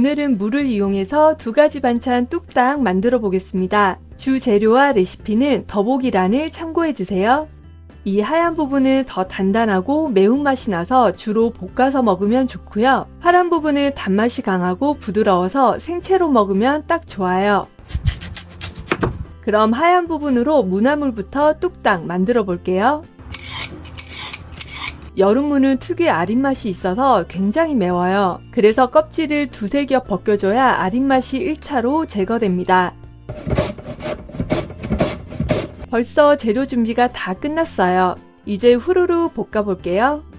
오늘은 물을 이용해서 두 가지 반찬 뚝딱 만들어 보겠습니다. 주 재료와 레시피는 더보기란을 참고해 주세요. 이 하얀 부분은 더 단단하고 매운맛이 나서 주로 볶아서 먹으면 좋고요. 파란 부분은 단맛이 강하고 부드러워서 생채로 먹으면 딱 좋아요. 그럼 하얀 부분으로 무나물부터 뚝딱 만들어 볼게요. 여름무는 특유의 아린 맛이 있어서 굉장히 매워요. 그래서 껍질을 두세 겹 벗겨줘야 아린 맛이 1차로 제거됩니다. 벌써 재료 준비가 다 끝났어요. 이제 후루루 볶아볼게요.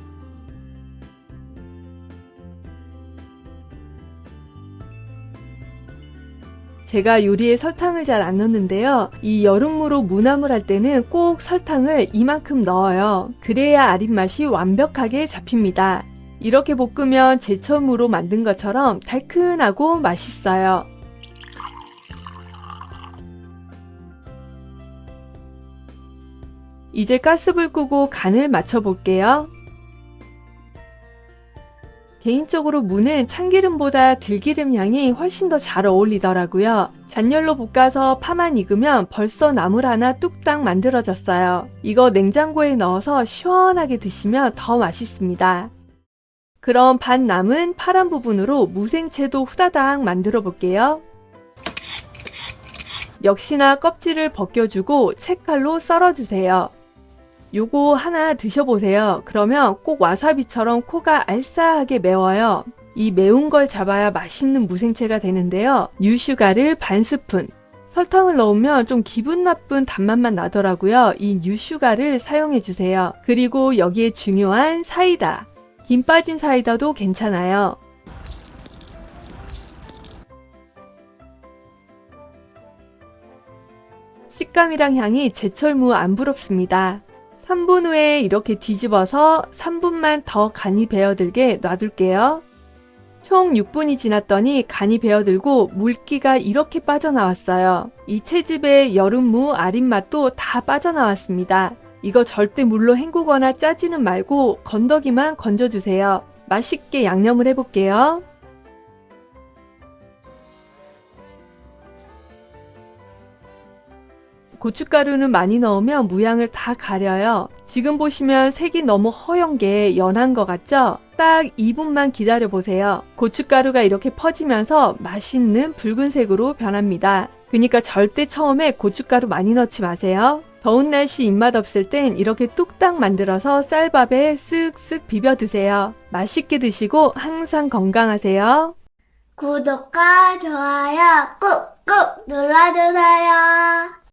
제가 요리에 설탕을 잘 안 넣는데요. 이 여름무로 무나물 할 때는 꼭 설탕을 이만큼 넣어요. 그래야 아린 맛이 완벽하게 잡힙니다. 이렇게 볶으면 제철무로 만든 것처럼 달큰하고 맛있어요. 이제 가스불 끄고 간을 맞춰 볼게요. 개인적으로 무는 참기름보다 들기름 향이 훨씬 더 잘 어울리더라고요. 잔열로 볶아서 파만 익으면 벌써 나물 하나 뚝딱 만들어졌어요. 이거 냉장고에 넣어서 시원하게 드시면 더 맛있습니다. 그럼 반 남은 파란 부분으로 무생채도 후다닥 만들어 볼게요. 역시나 껍질을 벗겨주고 채칼로 썰어주세요. 요거 하나 드셔보세요. 그러면 꼭 와사비처럼 코가 알싸하게 매워요. 이 매운 걸 잡아야 맛있는 무생채가 되는데요. 유슈가를 반 스푼. 설탕을 넣으면 좀 기분 나쁜 단맛만 나더라고요. 이 유슈가를 사용해 주세요. 그리고 여기에 중요한 사이다. 김 빠진 사이다도 괜찮아요. 식감이랑 향이 제철무 안 부럽습니다. 3분 후에 이렇게 뒤집어서 3분만 더 간이 배어들게 놔둘게요. 총 6분이 지났더니 간이 배어들고 물기가 이렇게 빠져나왔어요. 이 채집의 여름무 아린 맛도 다 빠져나왔습니다. 이거 절대 물로 헹구거나 짜지는 말고 건더기만 건져주세요. 맛있게 양념을 해볼게요. 고춧가루는 많이 넣으면 무향을 다 가려요. 지금 보시면 색이 너무 허연 게 연한 것 같죠? 딱 2분만 기다려 보세요. 고춧가루가 이렇게 퍼지면서 맛있는 붉은색으로 변합니다. 그러니까 절대 처음에 고춧가루 많이 넣지 마세요. 더운 날씨 입맛 없을 땐 이렇게 뚝딱 만들어서 쌀밥에 쓱쓱 비벼 드세요. 맛있게 드시고 항상 건강하세요. 구독과 좋아요 꾹꾹 눌러주세요.